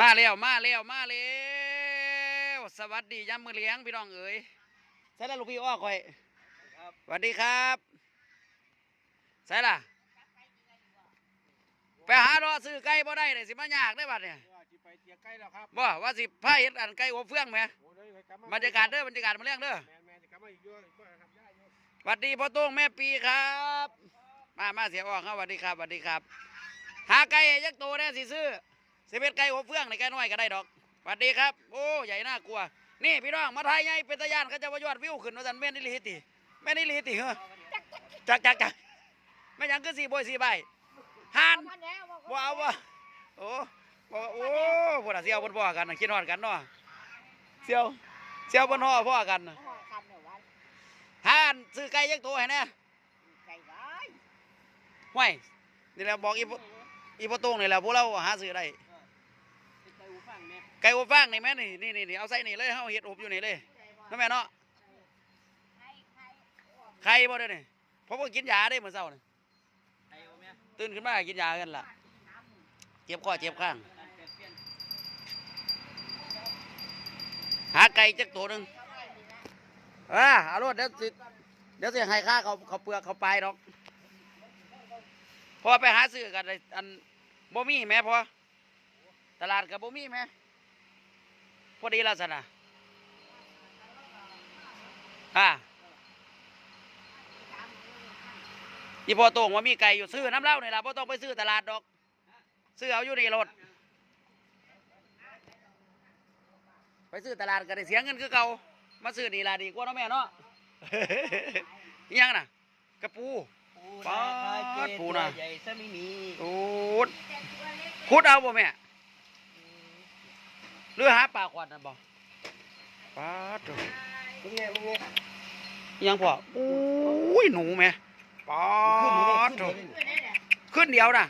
มาแล้วมาแล้วมาแล้วสวัสดีย้ำมือเลี้ยงพี่น้องเอ๋ยใส่ละลูกพี่อ้อคอยสวัสดีครับใส่ละไปหารอซื้อไก่บ่ได้เลยสิมายากได้อบัดเนี่ยว่าสิไปเตียไก่แล้วครับบ่ว่าสิพาเฮ็ดอันไก่อบเฟืองไหมโอ้เดี๋ยวให้กลัมบรรยากาศเด้อบรรยากาศมาเลี้ยงเด้อแมนแมนสิกลับมาอีกเยอะบ่ครับได้อยู่สวัสดีพ่อโต้งแม่ปีครับ มามาเสียงออกครับสวัสดีครับสวัสดีครับ หาไก่ยักษ์โตแน่สิซื้อ สิเป็นไก่อบเฟืองในไก่น้อยก็ได้ดอกสวัสดีครับ โอ้ใหญ่น่ากลัว นี่พี่น้องมาไทยไงเป็นตะยานเขาจะว่ายอดวิวขึ้นว่าสันแม่นอิลิฮิติแม่นอิลิฮิติเหรอจักจักจักแม่นหยังคือสี่บอยสี่ใบหานว้าวว้าโอ้บ่โอ้พวกน่ะเสี่ยวบนพ่อกันน่ะคิดฮอดกันเนาะเสี่ยวเสี่ยวบนห่อพ่อกันน่ะหานซื้อไก่ยักษ์โตให้แน่ห้วยนี่แหละบอกอีพอีพ่อโต้งนี่แหละพวกเราหาซื้อได้ไก่หูฟังแม่ ไก่อบฟางนี่แม่นี่นี่นี่นี่เอาใส่นี่เลยเฮาเฮ็ดอบอยู่นี่เลยนั่นแม่เนาะไข่บ่เด้อนี่เพราะว่ากินยาได้เมื่อเช้านี่ไก่โอ้แม่ตื่นขึ้นมากินยากันล่ะเจ็บคอเจ็บข้างการเปลี่ยนเปลี่ยนหาไก่จักตัวหนึงอ่าเอารถเดี๋ยวสิเดี๋ยวสิให้ค่าเขาเขาเปลือกเขาปลายดอกพอไปหาซื้อกันได้อันบ่มีแม่พอตลาดกับบ่มีแม่พ อดีลักษณะอ่าอีพอโต่งว่ามีไก่อยู่ซื้อน้ำเหล้านี่ล่ะบ่ต้องไปซื้อตลาดดอก ซื้อเอาอยู่ในรถไปซื้อตลาดก็ได้เสียเงินคือเก่ามาซื้อนี่ล่ะดีกว่าเนาะแม่เนาะอิหยังน่ะกระปูปูนาคาเจปูตัวนาใหญ่ซะไม่มีโอ้ดขุดเอาบ่แม่ หรือหาปลาขวัญน่ะบ่ปลาดเด้อมึงไงมึงไงอิหยังพ่อโอ้ยหนูแม่ปลาดเด้อขึ้นเดียวน่ะ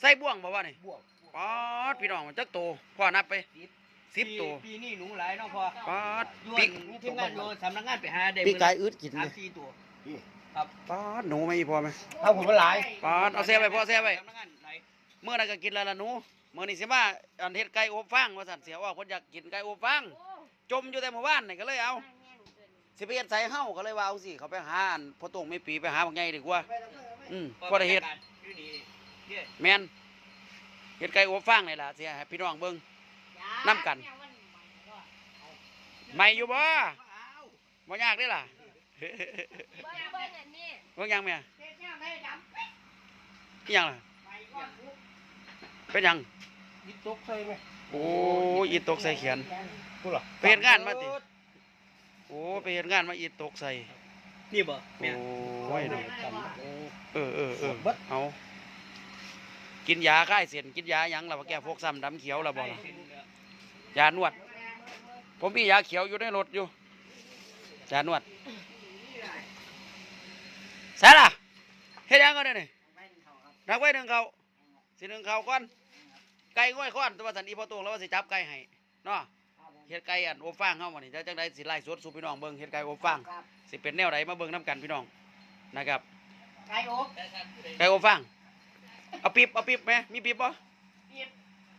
ใส่บ่วงบ่ว่านี่บวกปาดพี่น้องมันจักโตพ่อนับไปสิบปีตัวปีนี้หนูหลายน้องพ่อปาดย้วปีนมีทีมงานโยสำนักงานไปหาได้ปีกไก่อึดกินสาเลมยสี่ตัวปาดหนูไม่พอไหมเอาผมมาหลายปาดเอาแซ่ไว้พ่อแซ่ไว้สำนักงานหลายเมื่อนั้นก็กินแล้วล่ะหนูเมื่อนี้สิมาอันเฮ็ดไก่อบฟางว่าสั่นเสียว่าเพิ่นอยากกินไก่อบฟางจมอยู่แต่หมู่บ้านนี่ก็เลยเอาสิไปเฮ็ดใส่เฮาก็เลยว่าเอาสิเขาไปหาอันพ่อตงไม่ปีไปหาบางใหญ่ดีกว่า อืมพอได้เฮ็ดอยู่นี่เนี่ยแม่นเฮ็ดไก่อบฟางนี่ล่ะสิให้พี่น้องเบิ่งน้ำกันใหม่อยู่บ่บ่ยากเด้อล่ะเบิ่งยังแม่อีหยังล่ะ เป็นหยังยิบตกใส่ไหมโอ้ยอีตกใส่เขียนพูดหรอไปเฮ็ดงานมาติ โอ้ไปเฮ็ดงานมาอีตกใส่นี่บ่โอ้ยเนาะเออเออเออเอากินยาคลายเส้นกินยาหยังล่ะว่าแก้พวกซ้ำดำเขียวล่ะบ่ล่ะยานวด ผมมียาเขียวอยู่ในรถอยู่ยานวดใส่ล่ะเฮ็ดหยังกันเด้อนี่นักไว้หนึ่งเขาสิหนึ่งเขาก่อน ไก่ง่อยค้อนแตัวาสันอีพอตวงแล้วว่าสิจับไก่ให้เนาะเฮ็ดไก่อันอบฟางเฮามื้อนี้จะจังไดสิไล่สดสู่พี่น้องเบิ่งเฮ็ดไก่อบฟางสิเป็นแนวใดมาเบิ่งน้ำกันพี่น้องนะครับ ไก่อบไก่อบฟางเอาปีบเอาปีบไหมมีปีบปะปี๊บ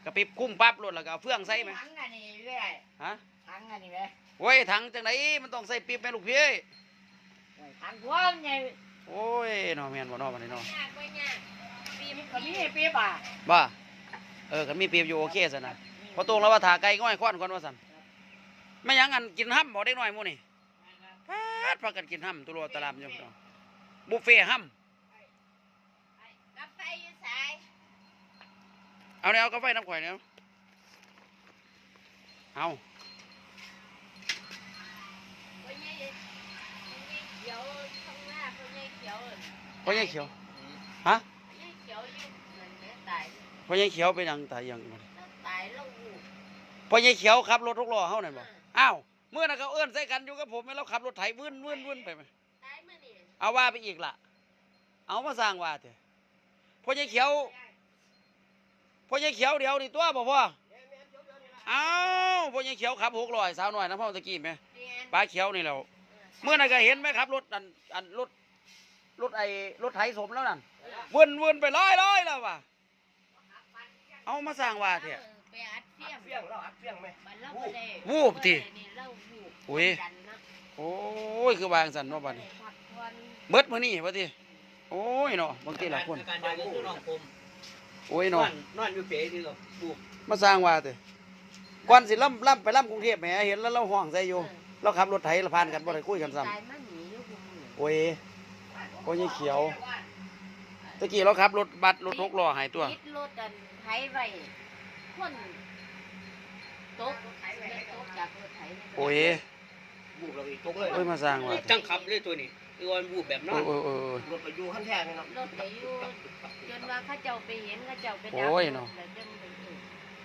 กระปีบคุ้มปั๊บรถแล้วก็เอาเฟืองใส่ไหมถังอันนี้เรื่อยฮะถังอันนี้ไหมโอ้ยถังจังไดมันต้องใส่ปีบแม่ลูกพี่ถังกว้างไงโอ้ยเนาะแม่นบ่เนาะบัดนี้เนาะปีบก็มีปีบอะบ้า เออคันมีปีบอยู่โอเคซั่นน่ะพอตรงแล้วว่าถาไก่ง่อยค้อนก่อนว่าซั่นไม่หยังอันกินห้ำบ่เด็กน้อยหมู่นี่พาดพากันกินห้ำตุโลตะลามอยู่พี่น้องบุฟเฟ่ต์ห้กาแฟอยู่สายำเอาแนวกาแฟน้ำข่อยแนวเอาคนใหญ่คนใหญ่เขียวข้างหน้าคนใหญ่เขียวพ่อใหญ่เขียวฮะคนใหญ่เขียวอยู่เหมือนเนื้อตาย พ่อใหญ่เขียวเป็นหยังตายหยังบ่ตายแล้วอูพ่อใหญ่เขียวขับรถทุกล้อเฮานั่นบ่อ้าวเมื่อนั้นเขาเอื้อนใส่กันอยู่กับผมแม่นเราขับรถไถวื้นวื้นวื้นไปไหมตายมื่อนี่เอาว่าไปอีกล่ะ เอามาสร้างว่าเถอะพ่อใหญ่เขียวพ่อใหญ่เขียวเดียวนี่ตัวบ่พ่อเอ้าพ่อใหญ่เขียวขับหกร้อยสาวน้อยนะพ่อตะกี้ไหมเนี่ยปลาเขียวนี่แหล้วเมื่อนั้นก็เห็นไหมครับรถอันอันรถรถไอ้รถไถสมแล้วนั่นวื้นวื้นไปร้อยร้อยแล้วว่ะ เอามาสร้างว่าเถอะไปไปอัดเฟี้ยงเฟี้ยงเราอัดเฟี้ยงไหมมันเราบ่ได้วูบติบ่ได้นี่เราวูบอุ้ยดันเนาะโอ้ยคือวางสันเนาะบัดนี้พักผ่อนเบิดมื้อนี้ว่าติโอ้ยเนาะบางทีละคนการเดินคือน้องผมโอ้ยนอเนาะนนอนอยู่เป๋ดีกับบุกมาสร้างว่าติก่อนสิล่ำล่ำไปล่ำกรุงเทพแหมเห็นแล้วเราห้องใส่อยู่เราขับรถไถเราผ่านกันบ่ได้คุยกันซ้ำตายมันหนีอยู่คุมือโอ้ยโอ้ยยายเขียว ตะกี้เราขับรถบัสรถหกล้อหายตัวติดรถอันไถไว้คนตกรถไถไว้ตกจากรถไถนี่โอ้ยบุกเราอีกตกเลยโอ้ยมาสร้างว่าจังขับเลยตัวนี้คือวันบุกแบบนอโอ้นยโอ้ยโอ้ยโอ้ย รถไปอยู่ขั้นแท้ไหมครับรถไปอยู่จนว่าเขาเจ้าไปเห็นเขาเจ้าไปดัโอ้ยเนาะ แล้วจนไปถึง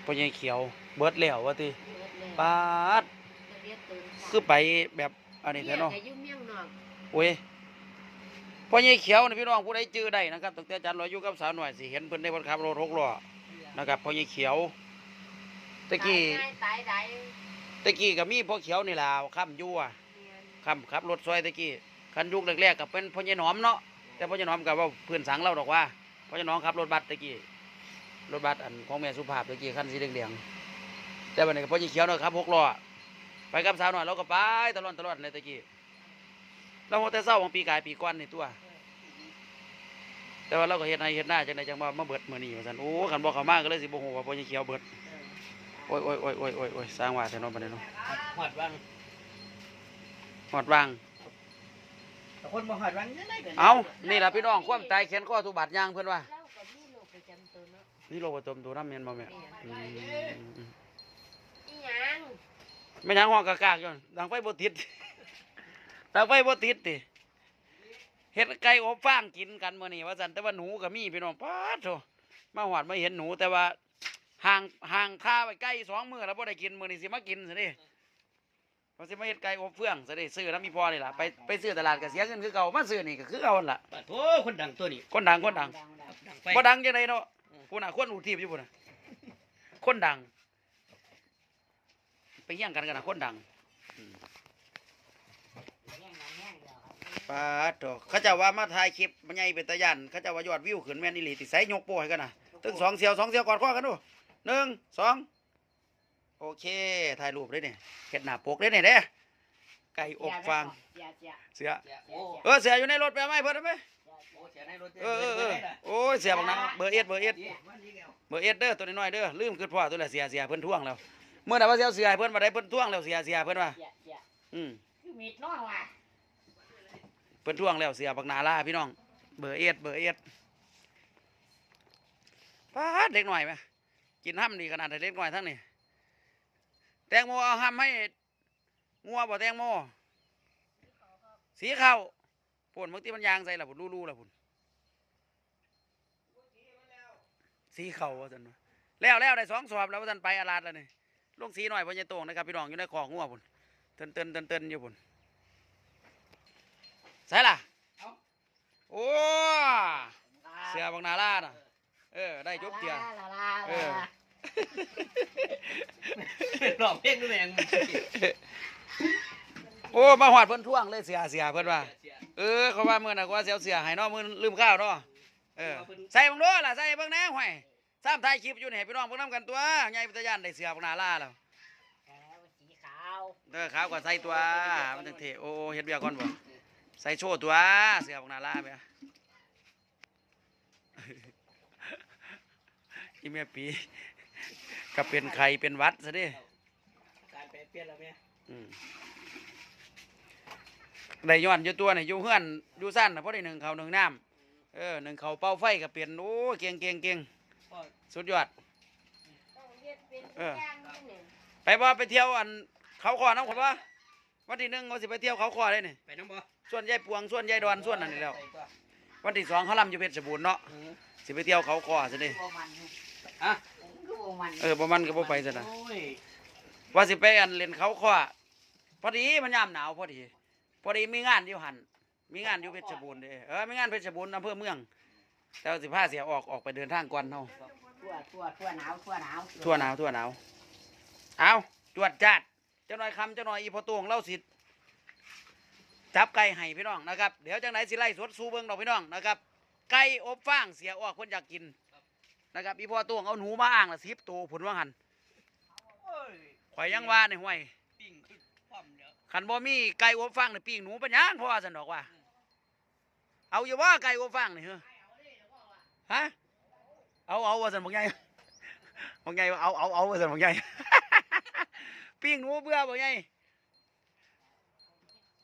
พ่อใหญ่เขียว เบิดแล้วว่าติเบิดแล้วปาดจะเรียกตื่นสายคือไปแบบอันนี้แท้เนาะมียก็อยู่เมียงนอกโอ้ย พ่อใหญ่เขียวนี่พี่น้องผู้ใดจื้อได้นะครับตั้งแต่อาจันรอยอยู่กับสาวหน่อยสิเห็นเพิ่นได้เพิ่นขับรถหกล้อนะครับพ่อใหญ่เขียวตะกี้ตายได้ตะกี้ก็มีพ่อเขียวนี่ล่ะค้ำยู่อะเรียนค้ำขับรถซอยตะกี้คันยุคแรกๆก็เป็นพ่อใหญ่หนอมเนาะแต่พ่อใหญ่หนอมก็เว่าเพื่อนสังเราดอกว่าพ่อใหญ่หนอมขับรถบัสตะกี้รถบัสอันของแม่สุภาพตะกี้คันสีเหลืองๆแต่บัดนี้พ่อใหญ่เขียวเนาะครับหกล้อไปกับสาวหน่อยเราก็ไปตลอดตลอดเลยตะกี้ เราแต่เศร้าของปีกายปีก้อนนี่ตัว แต่ว่าเราก็เฮ็ดให้เฮ็ดหน้าจังไดจังว่ามาเบิดมื้อนี้ว่าซั่นโอ้คันบ่เข้ามาก็เลยสิบ่ฮู้ว่าพ่อใหญ่เขียวเบิดโอ้ยโอ้ยโอ้ยโอ้ยโอ้ยโอ้ยสร้างว่าแต่เนาะบัดนี้เนาะหอดวังฮอดวางแต่คนมาหอดวังยังไงกันเอานี่ล่ะพี่น้องความตายแขนข้อทุกบาดยางเพิ่นว่าเราก็มีโรคประจำตัวเนาะนี่โลกประตมตัวน้ำเมียนบ่แม่อืมอีหยังไม่ยังห้องกากๆอยู่ดังไฟบ่ติด ดังไฟบ่ติดติเฮ็ดไก่อบฟางกินกันมื้อนี้ว่าซั่นแต่ว่าหนูก็มีพี่น้องปาดโธมาหอดมาเห็นหนูแต่ว่าห่างห่างค่าไปไก่สองมื้อแล้วบ่ได้กินมื้อนี้สิมากินซะดิว่าสิมาเฮ็ดไก่อบเฟืองซะดิซื้อน้ำมีพอนี่ล่ะไปไปซื้อตลาดก็เสียเงินคือเก่ามาซื้อนี่ก็คือเก่าหั่นล่ะปะโถคนดังตัวนี้คนดังคนดังดังไปบ่ดังจังไดเนาะผู้น่ะคนอูทีบอยู่พุ่นน่ะคนดัง ไปเฮี้ยงกันกันนะคนดังอืม ปาดโถเขาเจะว่ามาถ่ายคลิปมันใหญ่เป็นตะยันเขาเจะว่ายอดวิวขึ้นแม่นอีหลีติใส่ยกโป้ให้กันนะตึงสองเสียวสองเสียวกอดข้อกันดูหนึ่งสองโอเคถ่ายรูปได้เนี่ยเห็ดหน้าปกได้เนี่ยเด้ไก่อบฟางเสือโอ้เออเสืออยู่ในรถไปเอาไหมเพิ่นเอาไหมโหเสียในรถเออเออเออโอ้ยเสือบักนะเบอร์เอ็ดเบอร์เอ็ดเบอร์เอ็ดเด้อตัวน้อยๆเด้อลืมคือพ่อตัวละเสียเสียเพิ่นท่วงแล้วเมื่อไหร่ว่าเสียเสียให้เพิ่นมาได้เพิ่นท่วงแล้วเสียเสียเพิ่นว่าอืมคือมีดน้อยว่ะ เพิ่นท่วงแล้วเสียบักนาลาพี่น้อง เบอร์เอ็ดเบอร์เอ็ดป้าดเด็กหน่อยไหมกินห้ำดีขนาดไหนเด็กหน่อยทั้งนี้แตงโมเอาห้ำให้งัวบ่แตงโม สีขาวปุ่นบางทีมันยางใส่ละปุ่นรูๆละปุ่นสีขาวว่าซั่นแล้วแล้วได้สองสอบแล้วว่านไปอาลาดแล้วนี่ลงสีหน่อยพญโต่งนะครับพี่น้องอยู่ในคอกงัวปุ่นเตินเตินเตินเตินอยู่ปุ่น ใส่ล่ะโอ้เสือบักนาลาน่ะเออได้จบเตียลาลาลาเออหลอกเพ่งด้วยแมงโอ้มาหอดเพิ่นท่วงเลยเสียเสียเพิ่นว่าเออเขาว่ามื้อน่ะก็ว่าเสียวเสียให้เนาะมื้อลืมข้าวเนาะเออใส่เบิ่งโดล่ะใส่เบิ่งแหน่ห่วยซ้ำถ่ายคลิปอยู่นี่ให้พี่น้องเบิ่งนํกันตัวใหญ่พิทยานได้เสือบักนาลาแล้วสีขาวเออขาวก็ใส่ตัวมันจังเท่โอ้เฮ็ดเบียก่อนบ่ ใส่โชว์ตัวเสือบักนาลาแม่อีแม่ปีก็เป็นไข้เป็นหวัดซะเดิการแปลเปลี่ยนแล้วแม่อืมได้ย้อนอยู่ตัวนี่อยู่เฮือนอยู่สั้นน่ะเพราะได้หนึ่งเขาวหนึ่งน้ำเออหนึ่งเขาวเป่าไฟก็เปลี่ยนโอ้เก่งเก่งเก่งพ่อสุดยอดต้องเฮ็ดเป็นเออย่างนี่เนี่ยไปบ่ไปเที่ยวอันเขาคอน้ำคนวะวันที่หนึ่งเขาสิไปเที่ยวเขาคอได้นี่ไปน้ำบ่ ส่วนยายปวงส่วนยายดอนส่วนนั่นนี่แล้ว วันที่สองเขาลำอยู่เพชรบูรณ์เนาะสิไปเที่ยวเขาคอสิเด้บ่มันอะคือบ่มันเออประมันก็บ่ไปซะนะโอ้ยว่าสิไปอันเล่นเขาคอพอดีมันยามหนาวพอดี พอดีมีงานอยู่หันมีงานอยู่เพชรบูรณ์เด้เออมีงานเพชรบูรณ์อำเภอเมืองแต่ว่าสิพาเสียออกออกไปเดินทางก่อนเฮาทั่วทั่วทั่วหนาวทั่วหนาวทั่วหนาวทั่วหนาวเอาจวดจัดเจ้าหน่อยคำเจ้าหน่อยอีพอตวงเล่าสิ จับไก่ให้พี่น้องนะครับเดี๋ยวจังไหนสิไล่สดสู้เบิ้งดอกพี่น้องนะครับไก่อบฟางเสียออกคนอยากกินนะครับอีพอตวงเอาหนูมาอ่างละสิบตัวผลว่าหันข่อยยังว่าในห้วยปิ้งขึ้นความเดี๋ยวคันบ่มีไก่อบฟางนี่ปิ้งหนูเป็นหยังพ่อสันดอกว่า เอาอยู่ว่าไก่อบฟางนี่เหรอฮะเอาเอาว่าสันบอกใหญ่บอกใหญ่ว่าเอาเอาเอาว่าสันบอกใหญ่ปิ้งหนูเบื่อบอกใหญ่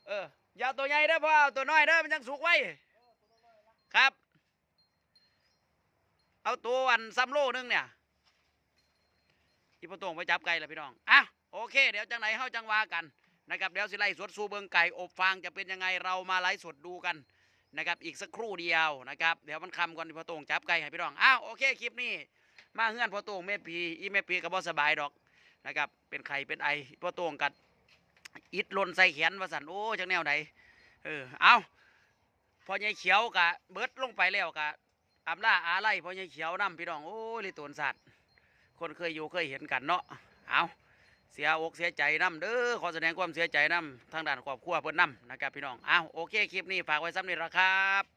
เออ อย่าตัวใหญ่เด้อพ่อเอาตัวน้อยเด้อมันยังสุกไว้ครับ เอาตัวอันซ้ำโลนึงเนี่ยอีพอตรงไปจับไก่ล้วพี่น้องอะโอเค เดี๋ยวจังไหนเฮาจังวากันนะครับเดี๋ยวสิไล่สดสูเบิงไก่อบฟางจะเป็นยังไงเรามาไล่สดดูกันนะครับอีกสักครู่เดียวนะครับเดี๋ยวมันคำก่อนที่พอตรงจับไก่ให้พี่น้องอ้าวโอเคคลิปนี้มาเฮือนพอตรงแม่ปีอีแม่ปีก็บ่สบายดอกนะครับเป็นไข้เป็นไอพอตรงกัด อิดหลนใส่แขนว่าสันโอ้จังแนวไหนเออเอาพอยายเขียวกะเบิดลงไปแล้วกะอำลาอาไล่พอยายเขียวน้าพี่น้องโอ้ยลิตนสัตว์คนเคยอยู่เคยเห็นกันเนาะเอาเสียอกเสียใจน้าเด้อขอแสดงความเสียใจน้าทางด้านครอบครัวเพิ่นน้านะครับพี่น้องเอาโอเคคลิปนี้ฝากไว้ซ้ำนี่ละครับ